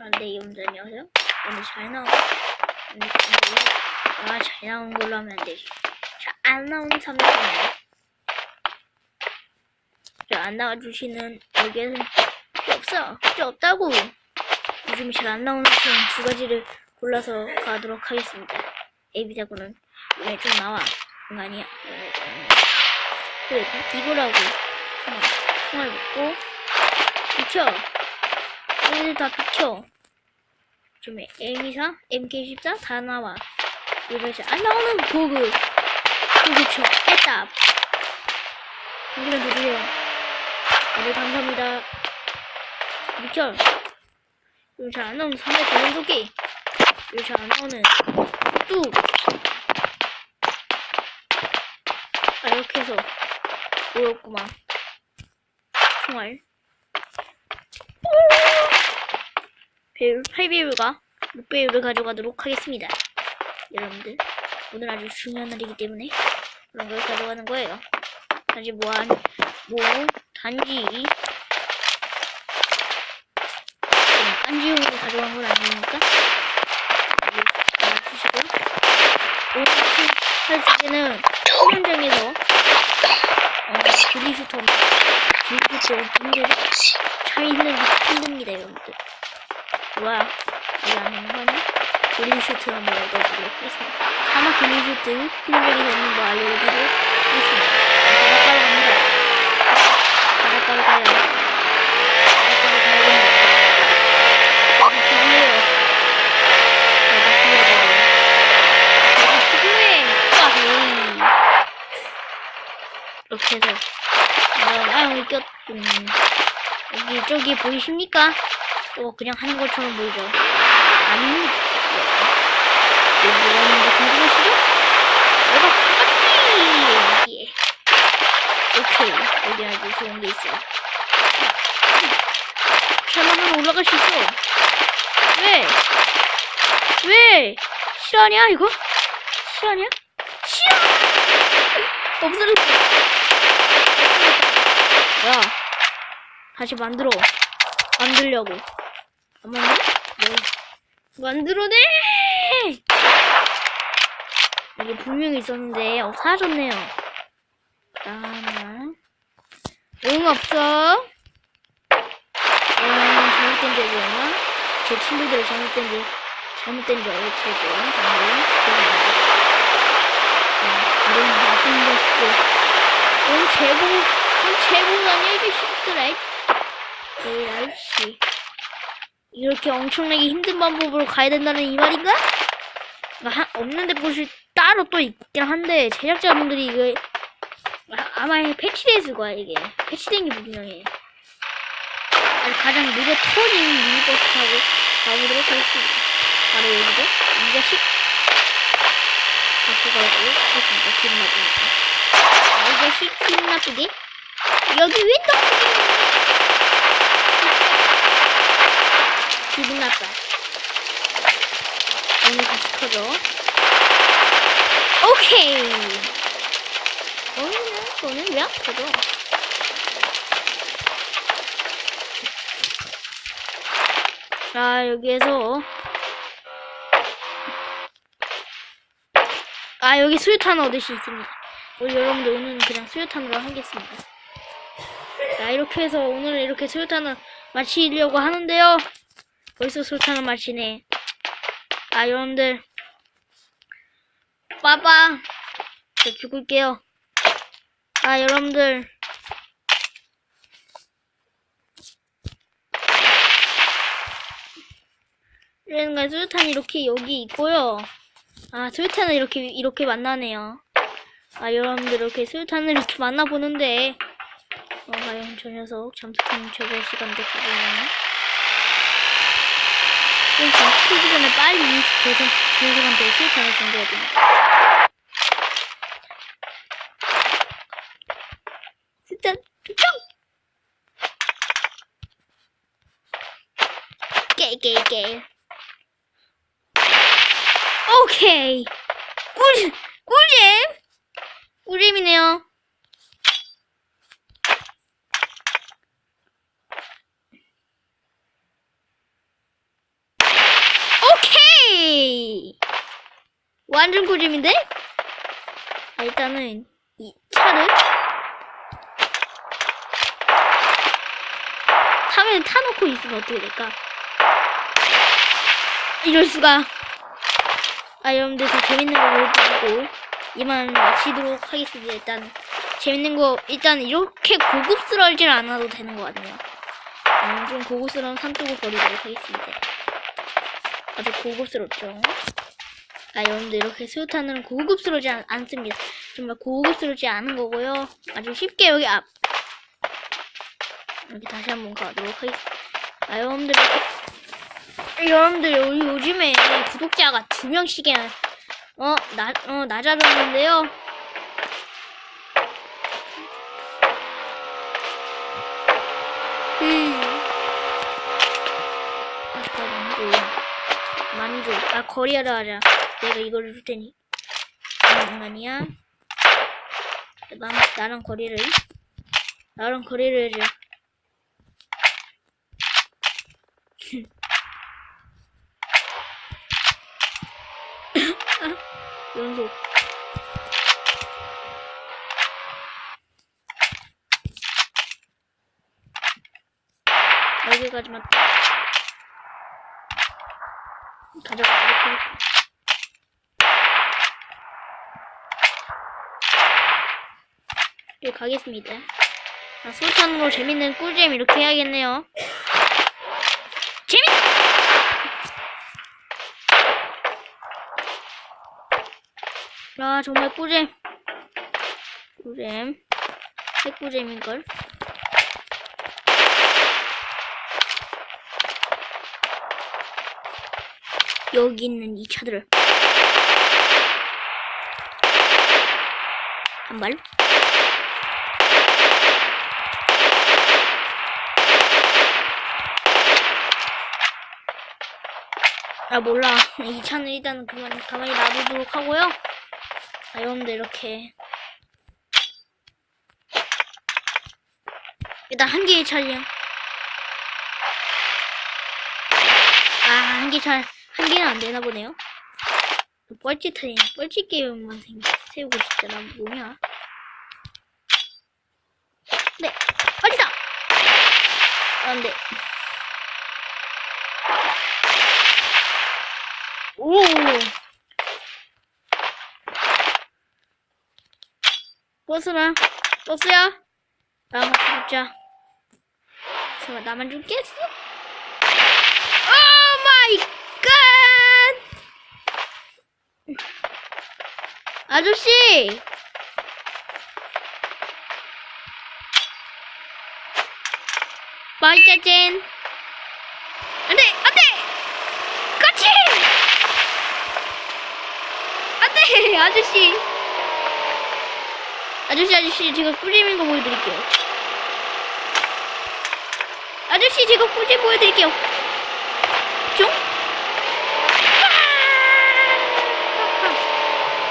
아, 네, 여러분들 안녕하세요. 오늘 잘 나온, 근데, 아, 잘 나온 걸로 하면 안 되지. 자, 안 300원이에요. 자, 안 나와주시는, 여기에는 없어. 필요 없다고. 요즘 잘 안 나오는 두 가지를 골라서 가도록 하겠습니다. 에비다고는 왜 좀 나와. 왜, 그래, 이거라고. 총알, 총알 먹고, 비켜. 얘들 다 비켜. 좀 M24, MK14 다 나와. 이러지 안 나오는 보그. 그렇죠. 에답. 한글은 드세요. 다들 감사합니다. 비켜. 이거 잘안 나오는 300 대전도기. 이거 잘안 나오는 뚝. 아, 이렇게 해서 모였구만. 총알. 배율, 8배율과 6배율을 가져가도록 하겠습니다. 여러분들, 오늘 아주 중요한 날이기 때문에 그런 걸 가져가는 거예요. 단지 뭐, 한, 뭐, 단지, 그냥 딴지용으로 가져간 건 아니니까, 맞추시고, 오늘 할 주제는 현장에서, 어, 빌리슈터, 빌리슈터, 차이 있는 게 힘듭니다, 여러분들. 뭐야? 안 하는 거냐? 빌리슈트 한번 읽어보도록 하겠습니다. 사막 빌리슈트 플리베리 넣는 거 알려드리도록 하겠습니다. 바닷가로 갑니다. 바닷가로 가요. 바닷가로 됩니다. 여기 필요해요. 여기 필요해요. 여기 필요해. 아, 이렇게 해서 아, 꼈, 음, 여기, 저기 보이십니까? 또 그냥 하는 것처럼 보이죠? 아닙니다. 이게 뭐가 있는지 궁금하시죠? 내가 봤지! 예. 오케이. 여기 아주 좋은 게 있어요. 천원으로 올라갈 수 있어. 왜? 왜? 실화냐, 이거? 실화냐? 실화! 없어졌어. 야, 다시 만들어. 만들려고. 안 만들어? 네. 만들어내! 이게 분명히 있었는데, 어, 사라졌네요. 잠깐만. 응, 없어. 음, 잘못된 적이었나? 제 친구들이 잘못된 줄, 잘못된 줄 알고, 방금. 이런 나쁜 자식들. 응, 제보, 응, 제보 아니야, 이 자식들아. 에이, 아이씨. 이렇게 엄청나게 힘든 방법으로 가야 된다는 이 말인가? 하, 없는데 곳이 따로 또 있긴 한데 제작자분들이 이거 아- 아마 패치됐을 거야 이게. 패치된 게 분명해. 가장 느려 터진 미니버스 타고 가보도록 하겠습니다. 바로 여기죠? 이 자식 갖고 가고 하겠습니다. 기분 나쁘니까. 아, 이 자식 기분 나쁘게? 여기 왜 또? 기분 나빠. 오늘 다시 커져. 오케이. 오늘, 오늘 왜안 커져? 자, 여기에서. 아, 여기 수류탄 얻으시 있습니다. 우리 여러분들 오늘은 그냥 수류탄으로 하겠습니다. 자, 이렇게 해서 오늘 이렇게 수류탄을 마치려고 하는데요. 벌써 술탄을 마시네. 아, 여러분들. 빠빠. 저 죽을게요. 아, 여러분들. 이런가 수류탄이 이렇게 여기 있고요. 아, 수류탄을 이렇게, 이렇게 만나네요. 아, 여러분들 이렇게 수류탄을 이렇게 만나보는데. 어, 과연 저 녀석 잠수탄 저자 시간 됐거든요. 좀 잠수기 전에 빨리 저, 저, 저 녀석한테 수류탄을 준비해야 됩니다. 진짜, 게이, 게이. 오케이. 꿀, 꿀잼? 꿀잼이네요. 완전 꿀잼인데? 아, 일단은 이 차를 타면 타놓고 있으면 어떻게 될까? 이럴 수가. 아, 여러분들 더 재밌는 거 보여드리고 이만 마치도록 하겠습니다. 일단 재밌는 거 일단 이렇게 고급스러울진 않아도 되는 것 같네요. 음, 좀 고급스러운 산뚜구 버리도록 하겠습니다. 아주 고급스럽죠? 아, 여러분들 이렇게 수류탄은 고급스러우지 않, 않습니다. 정말 고급스럽지 않은 거고요. 아주 쉽게 여기 앞 이렇게 다시 한번 가도록 하겠습니다. 아, 여러분들 여러분들 요, 요즘에 구독자가 두 명씩이나 어, 나, 어, 낮아졌는데요. 음. 아까. 많이 줘. 아, 거리하러 하자. 내가 이거를 줄 테니. 음, 아니야. 나, 나랑 거리를. 나랑 거리를 해줘. 연속. 여기까지만. 가져가, 이렇게. 또 가겠습니다. 자, 솔탄으로 재밌는 꿀잼 이렇게 해야겠네요. 재밌! 아, 정말 꿀잼. 꿀잼. 핵꿀잼인걸. 여기 있는 이 차들을. 한 발. 아 몰라. 이 차는 일단 그만 가만히 놔두도록 하고요. 아 여러분들 이렇게. 일단 한 개의 차량 아한 개 차 한 개는 안 되나 보네요. 뻘짓해 뻘짓 게임만 생- 세우고 싶잖아 뭐냐? 네 빨리다 안돼 오. 버스라, 버스야. 나랑 같이 붙자. 설마 나만 죽겠어? 오 마이 갓! 아저씨! 말짜젠! 안 돼! 안 돼! 같이! 안돼 아저씨 아저씨 아저씨 제가 꿀잼인 거 보여드릴게요. 아저씨 제가 꿀잼 보여드릴게요. 뿅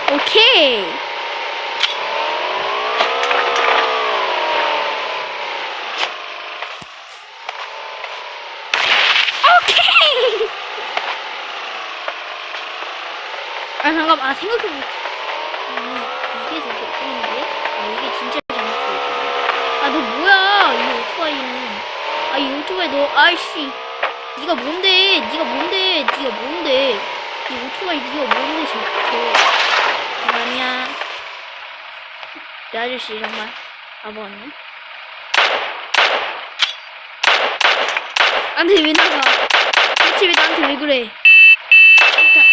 아! 오케이. 오케이. 아 잠깐 아 생각해보니 아 이게 되게 예쁜데 아 이게 진짜 재밌어 아 너 뭐야? 이 오토바이는. 아 이 오토바이 너 아이씨. 네가 뭔데? 네가 뭔데? 네가 뭔데? 이 오토바이 네가 뭔데? 진짜 아니야 이 아저씨 정말 같네 안돼 왜 나가 대체 왜 나한테 왜 그래 일단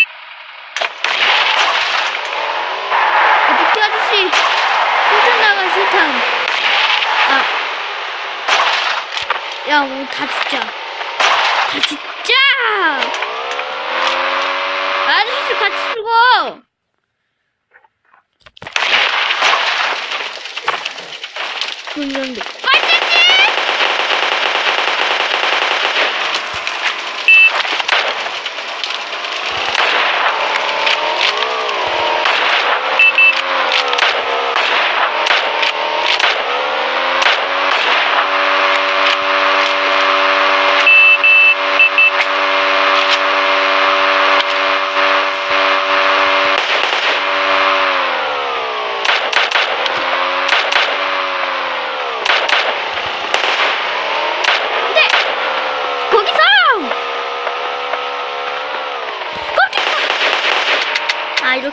어떻게 아저씨 실탄 실탄 아. 야 우리 다 죽자. 다 죽자! 아저씨 같이 죽어! 그런데 빨대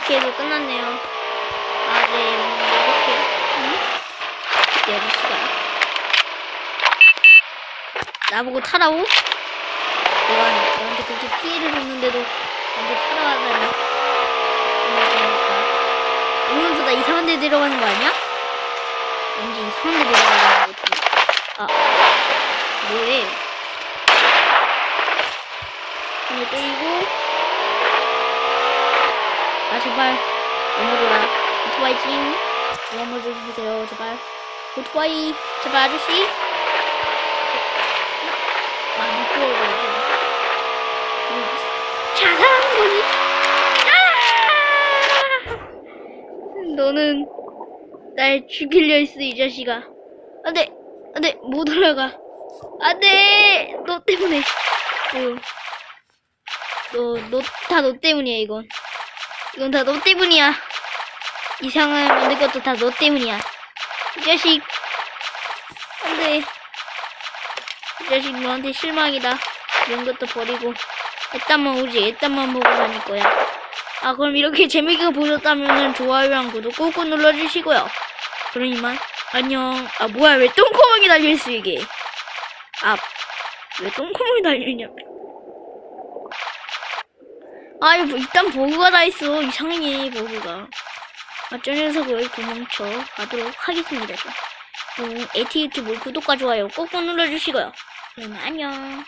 이렇게 해서 끝났네요. 아, 네, 음, 이렇게. 음? 네, 알겠어요. 나보고 타라고? 내가 너한테 그렇게 피해를 줬는데도 나한테 타라고 하다니. 오늘도 나 이상한 데 데려가는 거 아니야? 왠지 이상한 데 데려가는 거 같아. 아, 뭐해? 하나 때리고. 아, 제발. 넘어져라. 오토바이 찡. 넘어져 주세요, 제발. 오토바이. 제발, 아저씨. 아, 미끄러워가지고. 자살하는 거니? 아! 너는 날 죽이려 했어, 이 자식아. 안 돼! 안 돼! 못 올라가. 안 돼! 너 때문에. 어. 너, 너, 다너 때문이야, 이건. 이건 다 너 때문이야. 이상을 만든 것도 다 너 때문이야. 이 자식. 안 돼. 이 자식 너한테 실망이다. 이런 것도 버리고. 애딴만 오지, 애딴만 보고 다닐 거야. 아, 그럼 이렇게 재밌게 보셨다면 좋아요랑 구독 꾹꾹 눌러주시고요. 그럼 이만, 안녕. 아, 뭐야, 왜 똥구멍이 달려있어, 이게. 아, 왜 똥구멍이 달려있냐. 아, 이거 일단 버그가 다 있어. 이상해. 아, 저 녀석을 도망쳐 가도록 하겠습니다. 저. 음, 에티유튜브 구독과 좋아요 꼭꼭 눌러주시고요. 그럼 안녕.